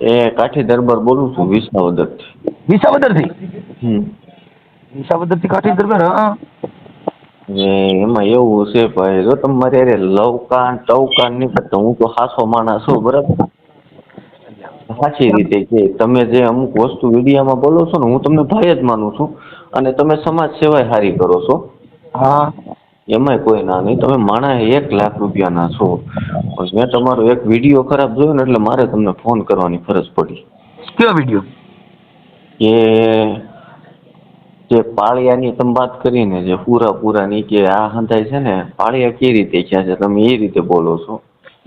એ કાઠી દરબાર બોલું છું વિસાવદરથી વિસાવદરથી હમ. વિસાવદરથી કાઠી દરબાર હા એમાં એવું છે ભાઈ જો તમારે અરે લવકાન ટવકાન નહીં કરતા હું તો હાસો માણસ છું બરાબર? સાચી રીતે કે તમે જે અમુક વસ્તુ વિડીયામાં બોલો છો ને હું તમને ભાઈ જ માનું છું. અને તમે સમાજ સેવાય સારી કરો છો. હા. એમાંય કોઈ ના નહીં તમે માણા એક લાખ રૂપિયાના છો. મેં તમારો એક વીડિયો ખરાબ જોયો ને એટલે મારે તમને ફોન કરવાની ફરજ પડી. કયો વીડિયો? કે જે પાળિયાની તમે વાત કરીને જે પૂરા પૂરાની કે આ હંધાય છે ને પાળિયા કઈ રીતે ક્યાં છે તમે એ રીતે બોલો છો.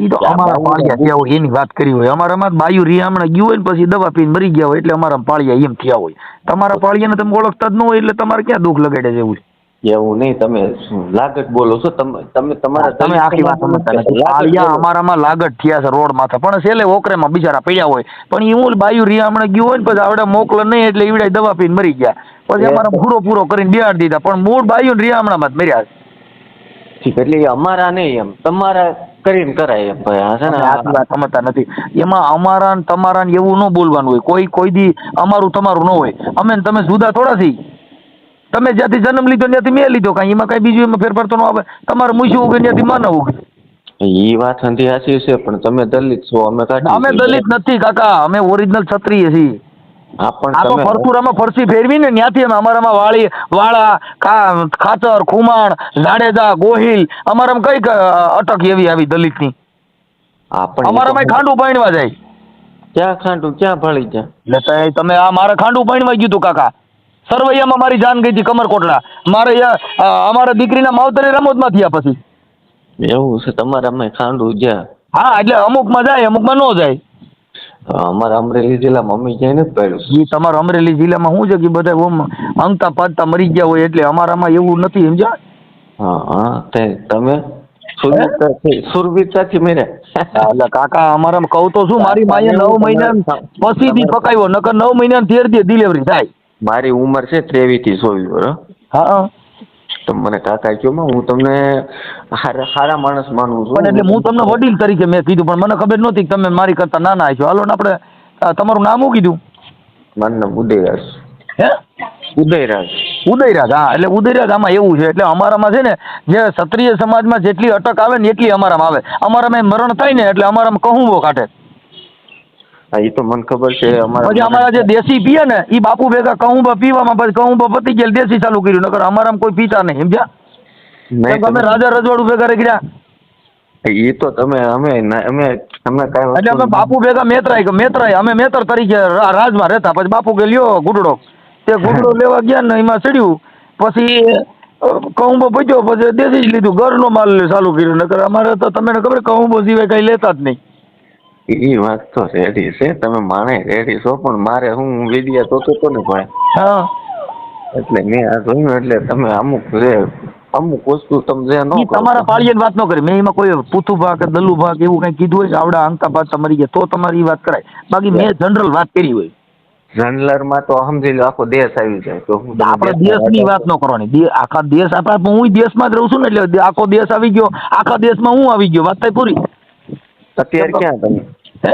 તો અમારા પાળિયા થયા હોય એની વાત કરી હોય. અમારામાં બાયુ રી હમણાં ગયું હોય ને પછી દવા પીને મરી ગયા હોય એટલે અમારા પાળિયા એમ થયા હોય. તમારા પાળિયાને તમે ઓળખતા જ ન હોય એટલે તમારે ક્યાં દુઃખ લગાડે છે એવું છે? એવું નહીં તમે લાગટ બોલો છો તમે તમે તમારા તમે આખી વાત સમજતા અમારામાં લાગટ થયા છે રોડ માથે. પણ છેલ્લે ઓકરેમાં બિચારા પડ્યા હોય. પણ ઈ હું રિયા હમણાં ગયું હોય ને પછી આવડે મોકલે નહીં એટલે ઈવડે દવા પીને મરી ગયા. પછી અમારા પૂરો પૂરો કરીને બિહાર દીધા. પણ મૂળ બાયું રિયામણામાં જ મર્યા છે. એટલે અમારા નહીં એમ. તમારા કરીને કરાય એમ ભાઈ. છે ને આખી વાત સમજતા નથી. એમાં અમારા ને તમારા ને એવું ન બોલવાનું હોય. કોઈ કોઈ દી અમારું તમારું ન હોય. અમે ને તમે જુદા થોડા છીએ તમે જ્યાંથી જન્મ લીધો ત્યાંથી મેં લીધો કાંઈ એમાં કાંઈ બીજું એમાં ફેરફાર તો ન આવે. તમારે મૂછું ઉગે ત્યાંથી મન ઉગે. ઈ વાત સાચી છે પણ તમે દલિત છો અમે અમે દલિત નથી કાકા અમે ઓરિજિનલ ક્ષત્રિય છીએ. હા પણ તમે ફરતુરામાં ફરસી ફેરવી ને ત્યાંથી અમે અમારામાં વાળી વાળા ખાતર ખુમાણ જાડેજા ગોહિલ અમારામાં કઈ અટક એવી આવી દલિતની. અમારામાં ખાંડું પાણવા જાય. ક્યાં ખાંડું ક્યાં ભળી એટલે તમે આ મારે ખાંડું પાણવા ગયું તું કાકા. સરવૈયામાં મારી જાન ગઈ હતી કમરકોટડા મારે અમારા દીકરીના માવતરે રમતમાં થયા પછી. એવું છે તમારામાં ખાંડું જ્યાં? હા એટલે અમુકમાં જાય અમુકમાં ન જાય. અમારા અમરેલી જિલ્લામાં મમ્મી જઈને પાડ્યું એ તમારા અમરેલી જિલ્લામાં શું છે કે બધા ઓમ અંગતા પાડતા મરી ગયા હોય એટલે અમારામાં એવું નથી સમજ્યા? હા હા તે તમે સુરવીરતાથી મેળ્યા એટલે કાકા અમારા કહું તો શું મારી માએ નવ મહિના પછી દી પકાવ્યો નકર નવ મહિના તેર ડિલિવરી થાય. મારી ઉંમર છે ત્રેવીસથી ચોવીસ વર્ષ હા તો મને કાકા કયો માં હું તમને હારા માણસ માનું છું. એટલે હું તમને વડીલ તરીકે મેં કીધું પણ મને ખબર નહોતી કે તમે મારી કરતા નાના છો. હાલો ને આપણે તમારું નામ શું કીધું? મારું નામ ઉદયરાજ. હે? ઉદયરાજ. ઉદયરાજ હા એટલે ઉદયરાજ આમાં એવું છે. એટલે અમારામાં છે ને જે ક્ષત્રિય સમાજમાં જેટલી અટક આવે ને એટલી અમારામાં આવે. અમારામાં મરણ થાય ને એટલે અમારામાં કહુંબો કાઢે હા એ તો મને ખબર છે પછી અમારા જે દેશી પીએ ને એ બાપુ ભેગા કહુંબા પીવામાં પછી કહુંબા પતી ગયા દેશી ચાલુ કર્યું નકર અમારામાં કોઈ પીતા નહીં સમજ્યા? તમે રાજા રજવાડું ભેગા રહી ગયા. એ તો તમે અમે અમે અમે કાંઈ એટલે અમે બાપુ ભેગા મેતરાય કે મેતરાય અમે મેતર તરીકે રાજમાં રહેતા પછી બાપુ કે લ્યો ગુડડો. તે ગુડડો લેવા ગયા ને એમાં ચડ્યું પછી કહુંબો પચ્યો પછી દેશી જ લીધું ઘરનો માલ ચાલુ કર્યું નકર અમારે તો તમને ખબર કહુંબો સિવાય કઈ લેતા જ નહીં. એ વાત તો રેડી છે. તમે માણે રેડી છો પણ મારે હું વિડિયા જોતો તો ને ભાઈ. હા. એટલે મેં આ જોયું એટલે તમે અમુક જે અમુક વસ્તુ તમે જે ન તમારા પાળિયાની વાત ન કરી. મેં એમાં કોઈ પૂથુ ભાગ કે દલ્લુ ભાગ એવું કઈ કીધું હોય કે આવડા અંકા પાડતા તમારી ગયા તો તમારી વાત કરાય. બાકી મેં જનરલ વાત કરી હોય. જનરલમાં તો સમજી લો આખો દેશ આવી જાય. તો આપણે દેશની વાત ન કરવાની. આખા દેશ આપણે હું દેશમાં જ રહું છું ને એટલે આખો દેશ આવી ગયો આખા દેશમાં હું આવી ગયો. વાત થાય પૂરી. અત્યારે ક્યાં તમે? હે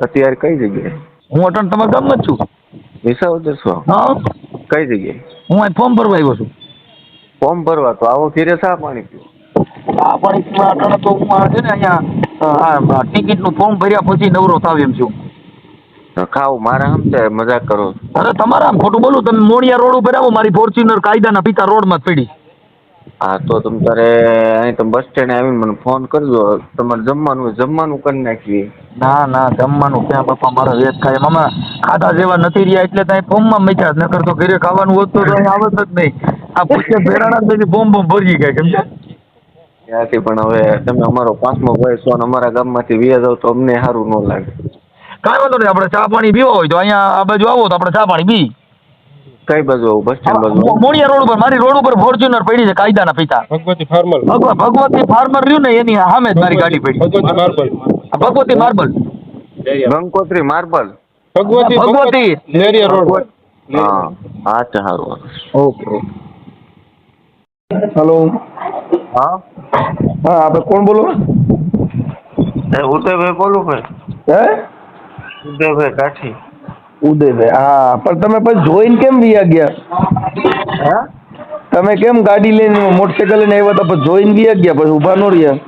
અત્યારે કઈ જગ્યાએ? હું અટણ તમારા ગામમાં જ છું. વિસાવદર છો? હા. કઈ જગ્યાએ? હું અહીં ફોર્મ ભરવા આવ્યો છું. ફોર્મ ભરવા? તો આવો ઘેરે શા પાણી પીવો. આ પાણી અટણ તો હું આ છે ને અહીંયા ટિકિટનું ફોર્મ ભર્યા પછી નવરો થાવ એમ છું. ખાવ મારા છે મજાક કરો. અરે તમારા આમ ખોટું બોલું તમે મોણિયા રોડ ઉપર આવો મારી ફોર્ચ્યુનર કાયદાના પિતા રોડમાં જ પડી. હા તો તમે તારે અહીં તમે બસ સ્ટેન્ડ આવીને મને ફોન કરજો. તમારે જમવાનું જમવાનું કરી નાખીએ. ના ના જમવાનું ક્યાં બાપા મારા વેત ખાય મામા ખાધા જેવા નથી રહ્યા એટલે ત્યાં ફોર્મમાં મેચ્યા નકર તો ઘરે ખાવાનું હોત તો અહીં આવત જ નહીં. આ પૂછે ભેરાણા બધી બોમ્બ બોમ્બ ભરી ગયા કેમ ત્યાંથી પણ હવે તમે અમારો પાંચમો ભાઈ છો અને અમારા ગામમાંથી વ્યાજ જાવ તો અમને સારું ન લાગે. કાંઈ વાંધો નહીં આપણે ચા પાણી પીવા હોય તો અહીંયા આ બાજુ આવો તો આપણે ચા પાણી પી. કઈ બાજુ બસ સ્ટેન્ડ બાજુ મોણિયા રોડ ઉપર મારી રોડ ઉપર ફોર્ચ્યુનર પડી છે કાયદાના પિતા ભગવતી ફાર્મર. ભગવા ભગવતી ફાર્મર રહ્યું ને એની સામે જ મારી ગાડી પડી. Bhagwati marble. Bhagwati marble. Gangotri marble. Bhagwati Bhagwati. Neriya road. હા હા સારું ઓકે હેલો હા? હા આપણે કોણ બોલો? એ ઉદયભાઈ બોલું ભાઈ. હે? ઉદયભાઈ કાઠી. ઉદયભાઈ. હા પણ તમે પછી જોઈને કેમ વિયા ગયા? હા? તમે કેમ ગાડી લઈને મોટરસાઇકલ લઈને આવ્યા હતા પછી જોઈને વિયા ગયા પછી ઊભા નો રહ્યા?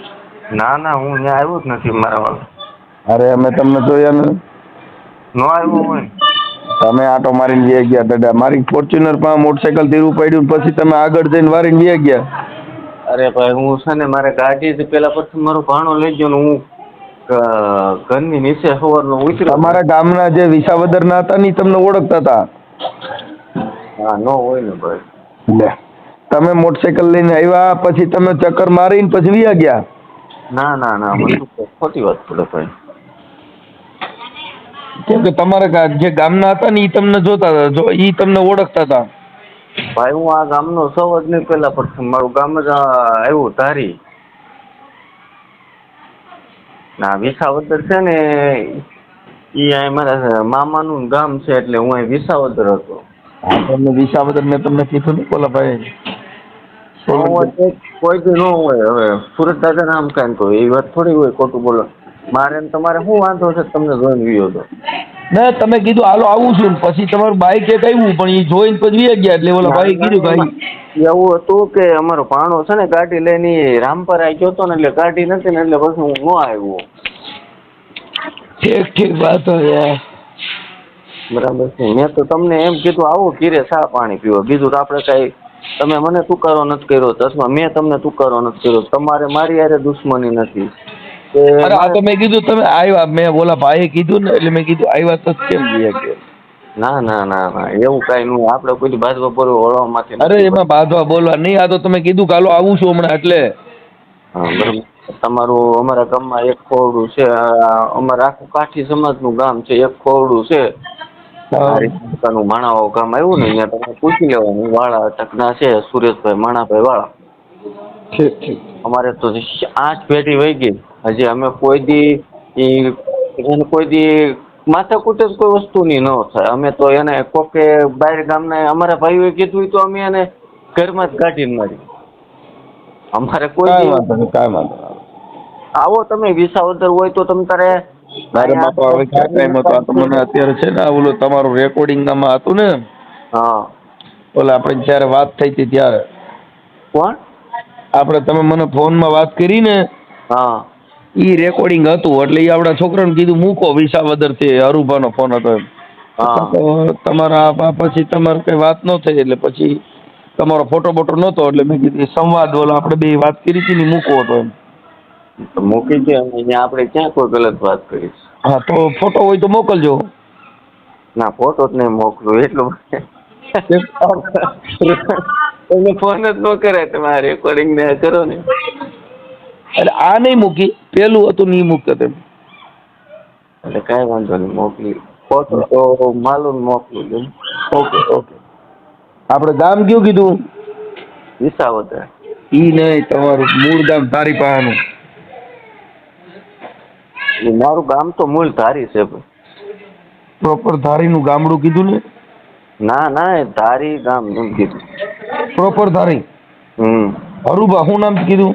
ના ના હું ત્યાં આવ્યો જ નથી મારા વાળા. અરે અમે તમને જોયા ને નો આવ્યો હોય. તમે આટો મારીને વિયા ગયા દાદા. મારી ફોર્ચ્યુનર પણ મોટરસાઇકલ ધીરું પડ્યું પછી તમે આગળ જઈને વારીને વિયા ગયા. અરે ભાઈ હું છે ને મારે ગાડી પેલા પછી મારો ભાણો લઈ ગયો ને હું ઘરની નીચે સવારનો ઉતર્યો અમારા ગામના જે વિસાવદરના હતા ને તમને ઓળખતા હતા? હા નો હોય ને ભાઈ. લે તમે મોટરસાયકલ લઈને આવ્યા પછી તમે ચક્કર મારીને પછી વિયા ગયા? ના ના ના મને ખોટી વાત પડે ભાઈ. કેમ કે તમારા જે ગામના હતા ને એ તમને જોતા હતા જો એ તમને ઓળખતા હતા. ભાઈ હું આ ગામનો સૌ જ નહીં પેલા પ્રથમ મારું ગામ જ આવ્યું ધારી. ના વિસાવદર છે ને ઈ અહીં મારા મામાનું ગામ છે એટલે હું અહીં વિસાવદર હતો. હા તમને વિસાવદર મેં તમને કીધું ને બોલા ભાઈ. કોઈ બી ન હોય હવે સુરત દાદા નામ કાંઈ તો એ વાત થોડી હોય ખોટું બોલો. મારે ને તમારે શું વાંધો છે તમને જોઈને ગયો હતો ના તમે કીધું હાલો આવું છું ને પછી તમારું બાઈક એક આવ્યું પણ એ જોઈને પછી ગયા એટલે ઓલા ભાઈ કીધું ભાઈ એવું હતું કે અમારો ભાણો છે ને ગાડી લઈને ઈ આવી ગયો હતો ને એટલે ગાડી નથી ને એટલે પછી હું ન આવ્યો. ઠીક ઠીક વાત યાર બરાબર છે. મેં તો તમને એમ કીધું આવો કીરે સા પાણી પીવો. બીજું તો આપણે કઈ તમે મને તુકારો નથી કર્યો અથવા મેં તમને તુકારો નથી કર્યો. તમારે મારી યારે દુશ્મની નથી. અરે આ તો મેં કીધું તમે આવ્યા. મેં બોલા ભાઈએ કીધું ને એટલે મેં કીધું આવ્યા તો કેમ ગયા કે. ના ના ના ના એવું કાંઈ નહીં આપણે કોઈ બાજુ પર વળવામાંથી અરે એમાં બાંધવા બોલવા નહીં આ તો તમે કીધું કાલો આવું છું હમણાં એટલે. હા બરાબર. તમારું અમારા ગામમાં એક ખોરડું છે અમારા આખું કાઠી સમાજનું ગામ છે એક ખોરડું છે. આ રીતનું ગામ આવ્યું ને અહીંયા તમે પૂછી લેવાનું વાળા ટકના છે સુરેશભાઈ માણાભાઈ વાળા. ઠીક ઠીક. અમારે તો આઠ પેઢી વહી ગઈ. હજી અમે કોઈ દી એને કોઈ દી માથાકૂટ જ કોઈ વસ્તુની ન થાય. અમે તો એને કોકે બહાર ગામના અમારા ભાઈઓએ કીધું તો અમે એને ઘરમાં જ કાઢીને મારી અમારે કોઈ કાંઈ વાંધો નહીં કાંઈ વાંધો નહીં. આવો તમે વિસાવદર હોય તો તમે તારે મારે બાપા હવે ક્યાં ટાઈમ હતો? આ તો મને અત્યારે છે ને આ ઓલું તમારું રેકોર્ડિંગ આમાં હતું ને? હા. ઓલા આપણે જ્યારે વાત થઈ હતી ત્યારે. કોણ? આપણે તમે મને ફોનમાં વાત કરી ને હા. ઈ રેકોર્ડિંગ હતું એટલે ઈ આપણા છોકરાને કીધું મૂકો વિસાવદરથી અરુભાનો ફોન હતો એમ. તમારા પછી તમારે કઈ વાત ન થઈ એટલે પછી તમારો ફોટો બોટો નહોતો એટલે મેં કીધું સંવાદ બોલો આપણે બે વાત કરી હતી ને ઈ હતો એમ. મૂકી છે અહીંયા આપણે ક્યાં કોઈ ગલત વાત કરી હા તો ફોટો હોય તો મોકલજો. ના ફોટો જ નહીં મોકલું એટલું તમે ફોન જ ન કરાય તમે રેકોર્ડિંગ ને કરો ને. એટલે આ નહીં મૂકી. પેલું હતું નહીં મૂકતા તેમ એટલે કાંઈ વાંધો નહીં મોકલી. ફોટો તો માલુમ મોકલું છું. Okay okay. આપણે ગામ કયું કીધું? વિસાવદર. ઈ નહીં તમારું મૂળ ગામ તારી પાસેનું મારું ગામ તો મૂળ ધારી છે પ્રોપર પ્રોપર ધારીનું ગામડું કીધું ને? ના ના એ ધારી ગામ એમ કીધું. પ્રોપર ધારી. હમ. હરુભા શું નામ કીધું?